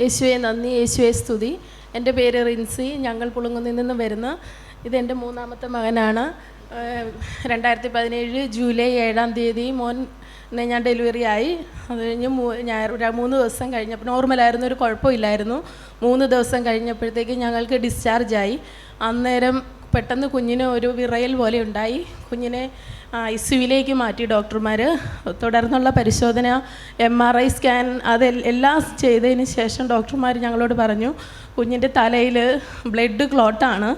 യേശുവെ നന്ദി. യേശുവെ സ്തുതി. എന്റെ പേര് റിൻസി. ഞങ്ങൾ പുളുങ്ങുന്നിൽ നിന്ന് വരുന്ന ഇതെന്റെ മൂന്നാമത്തെ മകനാണ്. രണ്ടായിരത്തി പതിനേഴ് ജൂലൈ ഏഴാം തീയതി മോൻ ഞാൻ ഡെലിവറി ആയി. അത് കഴിഞ്ഞ് ഞായർ മൂന്ന് ദിവസം കഴിഞ്ഞപ്പോൾ നോർമലായിരുന്നു ഒരു കുഴപ്പമില്ലായിരുന്നു. മൂന്ന് ദിവസം കഴിഞ്ഞപ്പോഴത്തേക്ക് ഞങ്ങൾക്ക് ഡിസ്ചാർജായി. അന്നേരം പെട്ടെന്ന് കുഞ്ഞിന് ഒരു വിറയൽ പോലെ ഉണ്ടായി. കുഞ്ഞിനെ ഐ സിയുവിലേക്ക് മാറ്റി ഡോക്ടർമാർ തുടർന്നുള്ള പരിശോധന എം ആർ ഐ സ്കാൻ അത് എല്ലാം ചെയ്തതിന് ശേഷം ഡോക്ടർമാർ ഞങ്ങളോട് പറഞ്ഞു കുഞ്ഞിന്റെ തലയിൽ ബ്ലഡ് ക്ലോട്ടാണ്.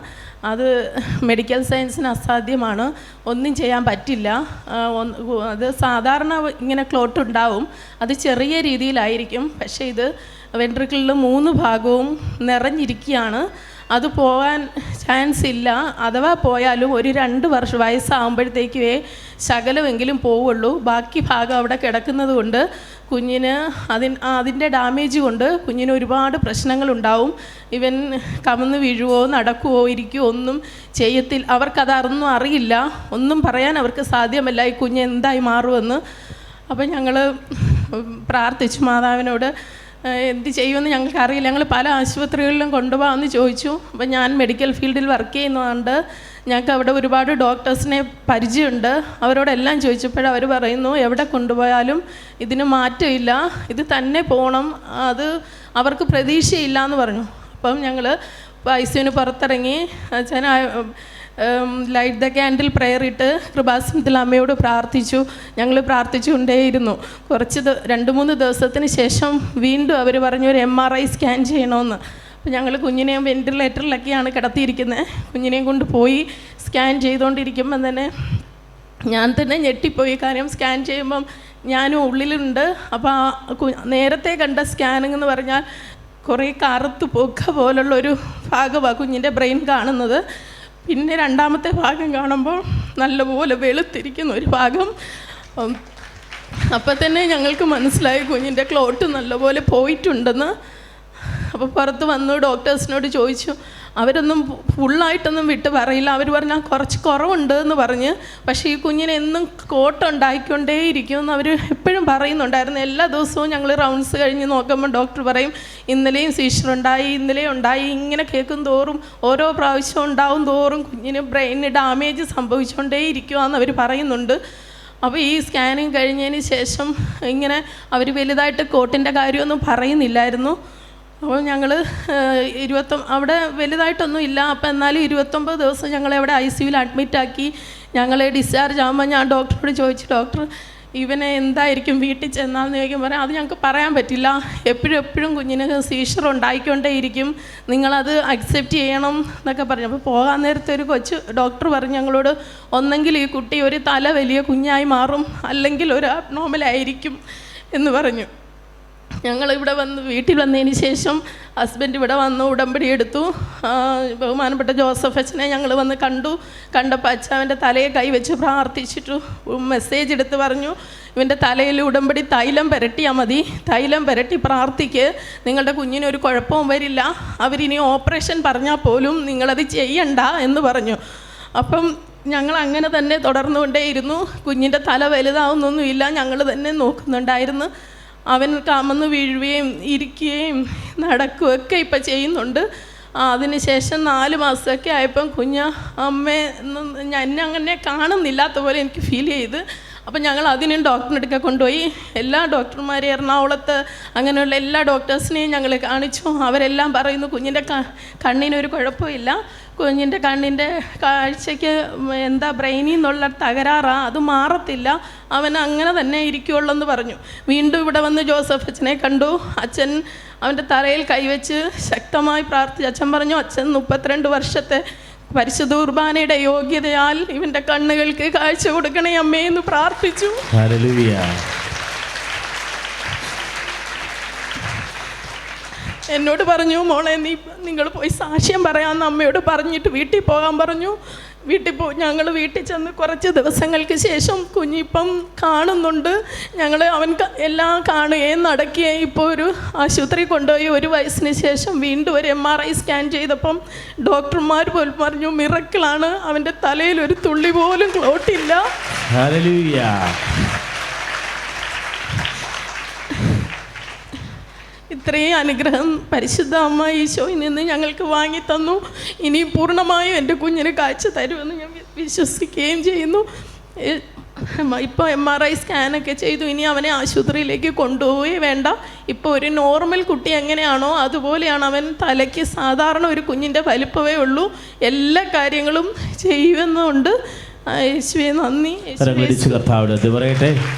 അത് മെഡിക്കൽ സയൻസിന് അസാധ്യമാണ്. ഒന്നും ചെയ്യാൻ പറ്റില്ല. അത് സാധാരണ ഇങ്ങനെ ക്ലോട്ട് ഉണ്ടാവും. അത് ചെറിയ രീതിയിലായിരിക്കും. പക്ഷേ ഇത് വെൻട്രിക്കിളിൽ മൂന്ന് ഭാഗവും നിറഞ്ഞിരിക്കുകയാണ്. അത് പോകാൻ ചാൻസ് ഇല്ല അഥവാ പോയാലും ഒരു രണ്ട് വർഷം വയസ്സാകുമ്പോഴത്തേക്കേ ശകലമെങ്കിലും പോവുള്ളൂ. ബാക്കി ഭാഗം അവിടെ കിടക്കുന്നത് കൊണ്ട് കുഞ്ഞിന് അതിൻ അതിന്റെ ഡാമേജ് കൊണ്ട് കുഞ്ഞിന് ഒരുപാട് പ്രശ്നങ്ങളുണ്ടാവും. ഇവൻ കമന്ന് വീഴുവോ നടക്കുവോ ഇരിക്കുവോ ഒന്നും ചെയ്യത്തിൽ അവർക്കതൊന്നും അറിയില്ല. ഒന്നും പറയാൻ അവർക്ക് സാധ്യമല്ല. ഈ കുഞ്ഞ് എന്തായി മാറുമെന്ന്. അപ്പം ഞങ്ങൾ പ്രാർത്ഥിച്ചു മാതാവിനോട് എന്ത് ചെയ്യുമെന്ന് ഞങ്ങൾക്ക് അറിയില്ല ഞങ്ങൾ പല ആശുപത്രികളിലും കൊണ്ടുപോകാമെന്ന് ചോദിച്ചു. അപ്പം ഞാൻ മെഡിക്കൽ ഫീൽഡിൽ വർക്ക് ചെയ്യുന്നതുകൊണ്ട് ഞങ്ങൾക്ക് അവിടെ ഒരുപാട് ഡോക്ടേഴ്സിനെ പരിചയമുണ്ട്. അവരോടെല്ലാം ചോദിച്ചപ്പോൾ അവർ പറയുന്നു എവിടെ കൊണ്ടുപോയാലും ഇതിന് മാറ്റമില്ല. ഇത് തന്നെ പോകണം അത് അവർക്ക് പ്രതീക്ഷയില്ല എന്ന് പറഞ്ഞു. അപ്പം ഞങ്ങൾ ഐ ഐസിയുന് പുറത്തിറങ്ങി. അച്ഛൻ ലൈറ്റ് ദ ക്യാൻഡിൽ പ്രെയർ ഇട്ട് കൃപാസനത്തിൽ അമ്മയോട് പ്രാർത്ഥിച്ചു. ഞങ്ങൾ പ്രാർത്ഥിച്ചുകൊണ്ടേയിരുന്നു. കുറച്ച് രണ്ട് മൂന്ന് ദിവസത്തിന് ശേഷം വീണ്ടും അവർ പറഞ്ഞു ഒരു എം ആർ ഐ സ്കാൻ ചെയ്യണമെന്ന് അപ്പോൾ ഞങ്ങൾ കുഞ്ഞിനെയും വെന്റിലേറ്ററിലൊക്കെയാണ് കിടത്തിയിരിക്കുന്നത് കുഞ്ഞിനെയും കൊണ്ട് പോയി സ്കാൻ ചെയ്തുകൊണ്ടിരിക്കുമ്പം തന്നെ ഞാൻ തന്നെ ഞെട്ടിപ്പോയി. കാര്യം സ്കാൻ ചെയ്യുമ്പം ഞാനും ഉള്ളിലുണ്ട്. അപ്പോൾ ആ നേരത്തെ കണ്ട സ്കാനിങ് എന്ന് പറഞ്ഞാൽ കുറേ കറുത്ത് പൊക്ക പോലുള്ള ഒരു ഭാഗമാണ് കുഞ്ഞിന്റെ ബ്രെയിൻ കാണുന്നത്. പിന്നെ രണ്ടാമത്തെ ഭാഗം കാണുമ്പോൾ നല്ലപോലെ വെളുത്തിരിക്കുന്ന ഒരു ഭാഗം. അപ്പം തന്നെ ഞങ്ങൾക്ക് മനസ്സിലായി കുഞ്ഞിന്റെ ക്ലോട്ട് നല്ലപോലെ പോയിട്ടുണ്ടെന്ന്. അപ്പോൾ പുറത്ത് വന്നു ഡോക്ടേഴ്സിനോട് ചോദിച്ചു അവരൊന്നും ഫുള്ളായിട്ടൊന്നും വിട്ട് പറയില്ല. അവർ പറഞ്ഞാൽ കുറച്ച് കുറവുണ്ട് എന്ന് പറഞ്ഞ്. പക്ഷേ ഈ കുഞ്ഞിനെ എന്നും കോട്ടുണ്ടായിക്കൊണ്ടേ ഇരിക്കുമെന്ന് അവർ എപ്പോഴും പറയുന്നുണ്ടായിരുന്നു. എല്ലാ ദിവസവും ഞങ്ങൾ റൗണ്ട്സ് കഴിഞ്ഞ് നോക്കുമ്പോൾ ഡോക്ടർ പറയും ഇന്നലെയും സീഷർ ഉണ്ടായി ഇന്നലെയും ഉണ്ടായി. ഇങ്ങനെ കേൾക്കും തോറും ഓരോ പ്രാവശ്യം ഉണ്ടാവും തോറും കുഞ്ഞിന് ബ്രെയിനിന് ഡാമേജ് സംഭവിച്ചുകൊണ്ടേ ഇരിക്കുവാന്ന് അവർ പറയുന്നുണ്ട്. അപ്പോൾ ഈ സ്കാനിങ് കഴിഞ്ഞതിന് ശേഷം ഇങ്ങനെ അവർ വലുതായിട്ട് കോട്ടിന്റെ കാര്യമൊന്നും പറയുന്നില്ലായിരുന്നു. അപ്പോൾ ഞങ്ങൾ ഇരുപത്തൊ അവിടെ വലുതായിട്ടൊന്നും ഇല്ല. അപ്പോൾ എന്നാലും ഇരുപത്തൊമ്പത് ദിവസം ഞങ്ങളെ അവിടെ ഐ സിയുവിൽ അഡ്മിറ്റാക്കി ഞങ്ങളെ ഡിസ്ചാർജ് ആകുമ്പോൾ ഞാൻ ഡോക്ടറോട് ചോദിച്ചു ഡോക്ടർ ഇവനെ എന്തായിരിക്കും വീട്ടിൽ ചെന്നാന്ന് ചോദിക്കുമ്പോൾ അത് ഞങ്ങൾക്ക് പറയാൻ പറ്റില്ല. എപ്പോഴും എപ്പോഴും കുഞ്ഞിന് സീഷർ ഉണ്ടായിക്കൊണ്ടേയിരിക്കും. നിങ്ങളത് അക്സെപ്റ്റ് ചെയ്യണം എന്നൊക്കെ പറഞ്ഞു. അപ്പോൾ പോകാൻ നേരത്തെ ഒരു കൊച്ചു ഡോക്ടർ പറഞ്ഞു ഞങ്ങളോട് ഒന്നെങ്കിൽ ഈ കുട്ടി ഒരു തല വലിയ കുഞ്ഞായി മാറും. അല്ലെങ്കിൽ ഒരു അബ്നോമലായിരിക്കും എന്ന് പറഞ്ഞു. ഞങ്ങൾ ഇവിടെ വന്ന് വീട്ടിൽ വന്നതിന് ശേഷം ഹസ്ബൻഡ് ഇവിടെ വന്ന് ഉടമ്പടി എടുത്തു. ബഹുമാനപ്പെട്ട ജോസഫ് അച്ഛനെ ഞങ്ങൾ വന്ന് കണ്ടു. കണ്ടപ്പോൾ അച്ഛൻ അവന്റെ തലയെ കൈവച്ച് പ്രാർത്ഥിച്ചിട്ടു. മെസ്സേജ് എടുത്ത് പറഞ്ഞു ഇവന്റെ തലയിൽ ഉടമ്പടി തൈലം പുരട്ടിയാൽ മതി. തൈലം പുരട്ടി പ്രാർത്ഥിക്ക്. നിങ്ങളുടെ കുഞ്ഞിന് ഒരു കുഴപ്പവും വരില്ല. അവരിനി ഓപ്പറേഷൻ പറഞ്ഞാൽ പോലും നിങ്ങളത് ചെയ്യണ്ട എന്ന് പറഞ്ഞു. അപ്പം ഞങ്ങൾ അങ്ങനെ തന്നെ തുടർന്നുകൊണ്ടേയിരുന്നു. കുഞ്ഞിന്റെ തല വലുതാവുന്നൊന്നുമില്ല. ഞങ്ങൾ തന്നെ നോക്കുന്നുണ്ടായിരുന്നു. അവൻ കമന്ന് വീഴുകയും ഇരിക്കുകയും നടക്കുകയൊക്കെ ഇപ്പം ചെയ്യുന്നുണ്ട്. അതിനുശേഷം നാല് മാസമൊക്കെ ആയപ്പം കുഞ്ഞ അമ്മ എന്നും അങ്ങനെ കാണുന്നില്ലാത്ത പോലെ എനിക്ക് ഫീൽ ചെയ്ത്. അപ്പം ഞങ്ങൾ അതിനും ഡോക്ടറിനടുക്കെ കൊണ്ടുപോയി. എല്ലാ ഡോക്ടർമാരെയും എറണാകുളത്ത് അങ്ങനെയുള്ള എല്ലാ ഡോക്ടേഴ്സിനെയും ഞങ്ങൾ കാണിച്ചു. അവരെല്ലാം പറയുന്നു കുഞ്ഞിന്റെ കണ്ണിനൊരു കുഴപ്പമില്ല. കുഞ്ഞിന്റെ കണ്ണിന്റെ കാഴ്ചയ്ക്ക് എന്താ ബ്രെയിനിൽ നിന്നുള്ള തകരാറാ. അത് മാറത്തില്ല. അവൻ അങ്ങനെ തന്നെ ഇരിക്കുള്ളൂ എന്ന് പറഞ്ഞു. വീണ്ടും ഇവിടെ വന്ന് ജോസഫ് അച്ഛനെ കണ്ടു. അച്ഛൻ അവന്റെ തറയിൽ കൈവച്ച് ശക്തമായി പ്രാർത്ഥിച്ചു. അച്ഛൻ പറഞ്ഞു അച്ഛൻ മുപ്പത്തിരണ്ട് വർഷത്തെ പരിശുദ്ധ കുർബാനയുടെ യോഗ്യതയാൽ ഇവന്റെ കണ്ണുകൾക്ക് കാഴ്ച കൊടുക്കണേ അമ്മേ എന്ന് പ്രാർത്ഥിച്ചു. എന്നോട് പറഞ്ഞു മോളെ നീ നിങ്ങൾ പോയി സാക്ഷ്യം പറയാമെന്ന് അമ്മയോട് പറഞ്ഞിട്ട് വീട്ടിൽ പോകാൻ പറഞ്ഞു വീട്ടിൽ പോ ഞങ്ങൾ വീട്ടിൽ ചെന്ന് കുറച്ച് ദിവസങ്ങൾക്ക് ശേഷം കുഞ്ഞിപ്പം കാണുന്നുണ്ട്. ഞങ്ങൾ അവൻ എല്ലാം കാണുകയും നടക്കുകയും ഇപ്പോൾ ഒരു ആശുപത്രി കൊണ്ടുപോയി ഒരു വയസ്സിന് ശേഷം വീണ്ടും ഒരു എം ആർ ഐ സ്കാൻ ചെയ്തപ്പം ഡോക്ടർമാർ പോലും പറഞ്ഞു മിറക്കിളാണ്. അവന്റെ തലയിൽ ഒരു തുള്ളി പോലും ക്ലോട്ടില്ല ഇത്രയും അനുഗ്രഹം പരിശുദ്ധ അമ്മ ഈശോയിൽ നിന്ന് ഞങ്ങൾക്ക് വാങ്ങി തന്നു. ഇനി പൂർണമായും എന്റെ കുഞ്ഞിന് കാഴ്ച തരുമെന്ന് ഞാൻ വിശ്വസിക്കുകയും ചെയ്യുന്നു. ഇപ്പോൾ എം ആർ ഐ സ്കാനൊക്കെ ചെയ്തു. ഇനി അവനെ ആശുപത്രിയിലേക്ക് കൊണ്ടുപോയി വേണ്ട. ഇപ്പോൾ ഒരു നോർമൽ കുട്ടി എങ്ങനെയാണോ അതുപോലെയാണ് അവൻ തലയ്ക്ക് സാധാരണ ഒരു കുഞ്ഞിന്റെ വലിപ്പമേ ഉള്ളൂ. എല്ലാ കാര്യങ്ങളും ചെയ്യുമെന്നുണ്ട്. യേശുവെ നന്ദി. പറയട്ടെ.